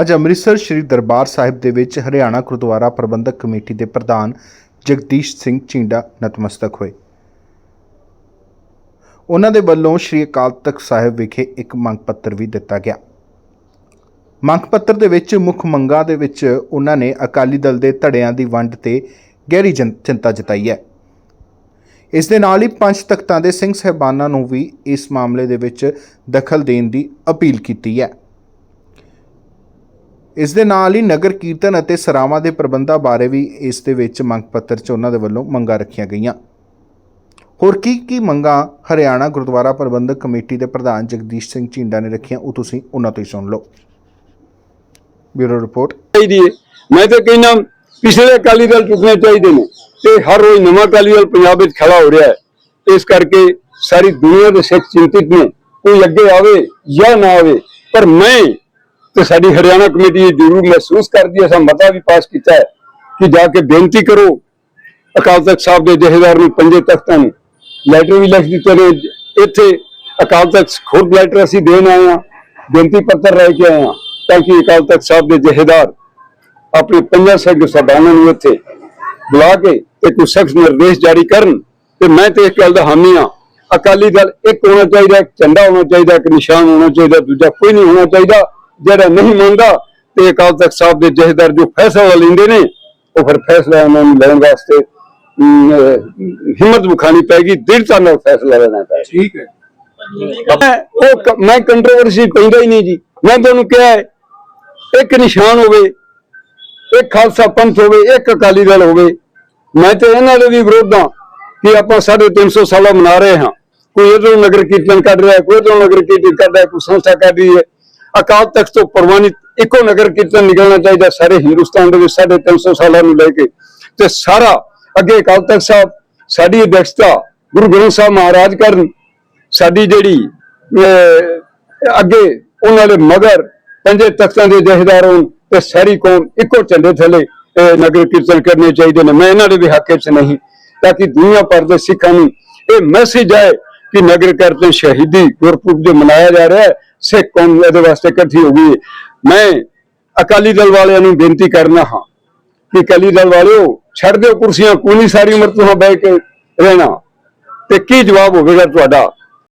ਅੱਜ ਅੰਮ੍ਰਿਤਸਰ ਸ੍ਰੀ ਦਰਬਾਰ ਸਾਹਿਬ ਦੇ ਵਿੱਚ ਹਰਿਆਣਾ ਗੁਰਦੁਆਰਾ ਪ੍ਰਬੰਧਕ ਕਮੇਟੀ ਦੇ ਪ੍ਰਧਾਨ ਜਗਦੀਸ਼ ਸਿੰਘ ਝਿੰਡਾ ਨਤਮਸਤਕ ਹੋਏ। ਉਹਨਾਂ ਦੇ ਵੱਲੋਂ ਸ੍ਰੀ ਅਕਾਲ ਤਖਤ ਸਾਹਿਬ ਵਿਖੇ ਇੱਕ ਮੰਗ ਪੱਤਰ ਵੀ ਦਿੱਤਾ ਗਿਆ। ਮੰਗ ਪੱਤਰ ਦੇ ਵਿੱਚ ਮੁੱਖ ਮੰਗਾਂ ਦੇ ਵਿੱਚ ਉਹਨਾਂ ਨੇ ਅਕਾਲੀ ਦਲ ਦੇ ਧੜਿਆਂ ਦੀ ਵੰਡ ਤੇ ਗਹਿਰੀ ਜਨ- ਚਿੰਤਾ ਜਤਾਈ ਹੈ। ਇਸ ਦੇ ਨਾਲ ਹੀ ਪੰਜ ਤਖਤਾਂ ਦੇ ਸਿੰਘ ਸਹਿਬਾਨਾਂ ਨੂੰ ਵੀ ਇਸ ਮਾਮਲੇ ਦੇ ਵਿੱਚ ਦਖਲ ਦੇਣ ਦੀ ਅਪੀਲ ਕੀਤੀ ਹੈ। ਇਸ ਦੇ ਨਾਲ ਹੀ ਨਗਰ ਕੀਰਤਨ ਅਤੇ ਸਰਾਵਾਂ ਦੇ ਪ੍ਰਬੰਧਾਂ ਬਾਰੇ ਵੀ ਇਸ ਦੇ ਵਿੱਚ ਮੰਗ ਪੱਤਰ 'ਚ ਉਹਨਾਂ ਦੇ ਵੱਲੋਂ ਮੰਗਾਂ ਰੱਖੀਆਂ ਗਈਆਂ। ਹੋਰ ਕੀ ਕੀ ਮੰਗਾਂ ਹਰਿਆਣਾ ਗੁਰਦੁਆਰਾ ਪ੍ਰਬੰਧਕ ਕਮੇਟੀ ਦੇ ਪ੍ਰਧਾਨ ਜਗਦੀਸ਼ ਸਿੰਘ ਝਿੰਡਾ ਨੇ ਰੱਖੀਆਂ, ਉਹ ਤੁਸੀਂ ਉਹਨਾਂ ਤੋਂ ਹੀ ਸੁਣ ਲਓ। Bureau report. ਚਾਹੀਦੀ ਹੈ ਮੈਂ ਤਾਂ ਕਹਿੰਦਾ, ਪਿਛਲੇ ਅਕਾਲੀ ਦਲ ਚੁੱਕਣੇ ਚਾਹੀਦੇ ਨੇ ਤੇ ਹਰ ਰੋਜ਼ ਨਵਾਂ ਅਕਾਲੀ ਦਲ ਪੰਜਾਬ ਵਿੱਚ ਖੜਾ ਹੋ ਰਿਹਾ ਹੈ। ਇਸ ਕਰਕੇ ਸਾਰੀ ਦੁਨੀਆ ਦੇ ਸਿੱਖ ਚਿੰਤਿਤ ਨੇ, ਕੋਈ ਅੱਗੇ ਆਵੇ ਜਾਂ ਨਾ ਆਵੇ, ਪਰ ਮੈਂ ਤੇ ਸਾਡੀ ਹਰਿਆਣਾ ਕਮੇਟੀ ਇਹ ਜ਼ਰੂਰ ਮਹਿਸੂਸ ਕਰਦੀ ਹੈ ਅਸਾਂ ਮਤਾ ਵੀ ਪਾਸ ਕੀਤਾ ਹੈ ਕਿ ਜਾ ਕੇ ਬੇਨਤੀ ਕਰੋ, ਅਕਾਲ ਤਖਤ ਸਾਹਿਬ ਦੇ ਜਥੇਦਾਰ ਨੂੰ, ਪੰਜੇ ਤਖਤਾਂ ਨੂੰ, ਲੈਟਰ ਵੀ ਲਿਖ ਦਿੱਤੇ ਨੇ, ਇੱਥੇ ਅਕਾਲ ਤਖਤ ਖੁਦ ਲੈਟਰ ਅਸੀਂ ਦੇਣ ਆਏ ਹਾਂ, ਬੇਨਤੀ ਪੱਤਰ ਲੈ ਕੇ ਆਏ ਹਾਂ, ਤਾਂ ਕਿ ਅਕਾਲ ਤਖਤ ਸਾਹਿਬ ਦੇ ਜਥੇਦਾਰ ਆਪਣੇ ਪੰਜਾਂ ਸਿੰਘ ਸਭਾਵਾਂ ਨੂੰ ਇੱਥੇ ਬੁਲਾ ਕੇ ਤੇ ਕੋਈ ਸਖਤ ਨਿਰਦੇਸ਼ ਜਾਰੀ ਕਰਨ, ਤੇ ਮੈਂ ਤੇ ਇਸ ਗੱਲ ਦਾ ਹਾਮੀ ਹਾਂ। ਅਕਾਲੀ ਦਲ ਇੱਕ ਹੋਣਾ ਚਾਹੀਦਾ ਝੰਡਾ ਹੋਣਾ ਚਾਹੀਦਾ, ਇੱਕ ਨਿਸ਼ਾਨ ਹੋਣਾ ਚਾਹੀਦਾ, ਦੂਜਾ ਕੋਈ ਨਹੀਂ ਹੋਣਾ ਚਾਹੀਦਾ। ਜਿਹੜਾ ਨਹੀਂ ਮੰਨਦਾ ਤੇ ਅਕਾਲ ਤਖਤ ਸਾਹਿਬ ਦੇ ਜਥੇਦਾਰ ਜੋ ਫੈਸਲਾ ਲੈਂਦੇ ਨੇ ਉਹ ਫਿਰ ਫੈਸਲਾ ਉਹਨਾਂ ਨੂੰ ਲੈਣ ਵਾਸਤੇ ਹਿੰਮਤ ਵਿਖਾਣੀ ਪੈਗੀ ਦ੍ਰਿੜਤਾ ਨਾਲ ਫੈਸਲਾ ਲੈਣਾ ਪਏਗਾ ਠੀਕ ਹੈ। ਮੈਂ ਉਹ ਮੈਂ ਕੰਟਰੋਵਰਸੀ ਪੈਂਦਾ ਹੀ ਨਹੀਂ ਜੀ। ਮੈਂ ਤੁਹਾਨੂੰ ਕਿਹਾ ਇੱਕ ਨਿਸ਼ਾਨ ਹੋਵੇ ਇੱਕ ਖਾਲਸਾ ਪੰਥ ਹੋਵੇ ਇੱਕ ਅਕਾਲੀ ਦਲ ਹੋਵੇ ਮੈਂ ਤੇ ਇਹਨਾਂ ਦੇ ਵੀ ਵਿਰੋਧ ਹਾਂ ਕਿ ਆਪਾਂ 350 ਸਾਲਾ ਮਨਾ ਰਹੇ ਹਾਂ। ਕੋਈ ਇਧਰੋਂ ਨਗਰ ਕੀਰਤਨ ਕੱਢ ਰਿਹਾ ਕੋਈ ਇਧਰੋਂ ਨਗਰ ਕੀਰਤਨ ਕੱਢ ਰਿਹਾ ਕੋਈ ਸੰਸਥਾ ਕੱਢ ਰਹੀ ਹੈ। ਅਕਾਲ ਤਖਤ ਤੋਂ ਪ੍ਰਵਾਨਿਤ ਇੱਕੋ ਨਗਰ ਕੀਰਤਨ ਨਿਕਲਣਾ ਚਾਹੀਦਾ ਸਾਰੇ ਹਿੰਦੁਸਤਾਨ ਦੇ ਵਿੱਚ 350 ਸਾਲਾਂ ਨੂੰ ਲੈ ਕੇ। ਤੇ ਸਾਰਾ ਅੱਗੇ ਅਕਾਲ ਤਖਤ ਸਾਹਿਬ, ਸਾਡੀ ਅਧਿਕਸ਼ਤਾ ਗੁਰੂ ਗ੍ਰੰਥ ਸਾਹਿਬ ਮਹਾਰਾਜ ਕਰਨ, ਸਾਡੀ ਜਿਹੜੀ ਅੱਗੇ ਉਹਨਾਂ ਦੇ ਮਗਰ ਪੰਜੇ ਤਖਤਾਂ ਦੇ ਜਥੇਦਾਰ ਹੋਣ ਤੇ ਸਾਰੀ ਕੌਮ ਇੱਕੋ ਝੰਡੇ ਥੱਲੇ ਨਗਰ ਕੀਰਤਨ ਕਰਨੇ ਚਾਹੀਦੇ ਨੇ। ਮੈਂ ਇਹਨਾਂ ਦੇ ਵੀ ਹੱਕ ਚ ਨਹੀਂ, ਤਾਂ ਕਿ ਦੁਨੀਆ ਭਰ ਦੇ ਸਿੱਖਾਂ ਨੂੰ ਇਹ ਮੈਸੇਜ ਆਏ ਕਿ ਨਗਰ ਕੀਰਤਨ ਸ਼ਹੀਦੀ ਗੁਰਪੁਰਬ ਜੋ ਮਨਾਇਆ ਜਾ ਰਿਹਾ ਹੈ। ਸਿੱਖ ਕੌਮ ਇਹਦੇ ਵਾਸਤੇ ਇਕੱਠੀ ਹੋ ਗਈ ਮੈਂ ਅਕਾਲੀ ਦਲ ਵਾਲਿਆਂ ਨੂੰ ਬੇਨਤੀ ਕਰਨਾ ਹਾਂ ਕਿ ਅਕਾਲੀ ਦਲ ਵਾਲਿਓ, ਛੱਡ ਦਿਓ ਕੁਰਸੀਆਂ ਕੋਈ ਸਾਰੀ ਉਮਰ ਤੁਸੀਂ ਬਹਿ ਕੇ ਰਹਿਣਾ। ਤੇ ਕੀ ਜਵਾਬ ਹੋਵੇਗਾ ਤੁਹਾਡਾ?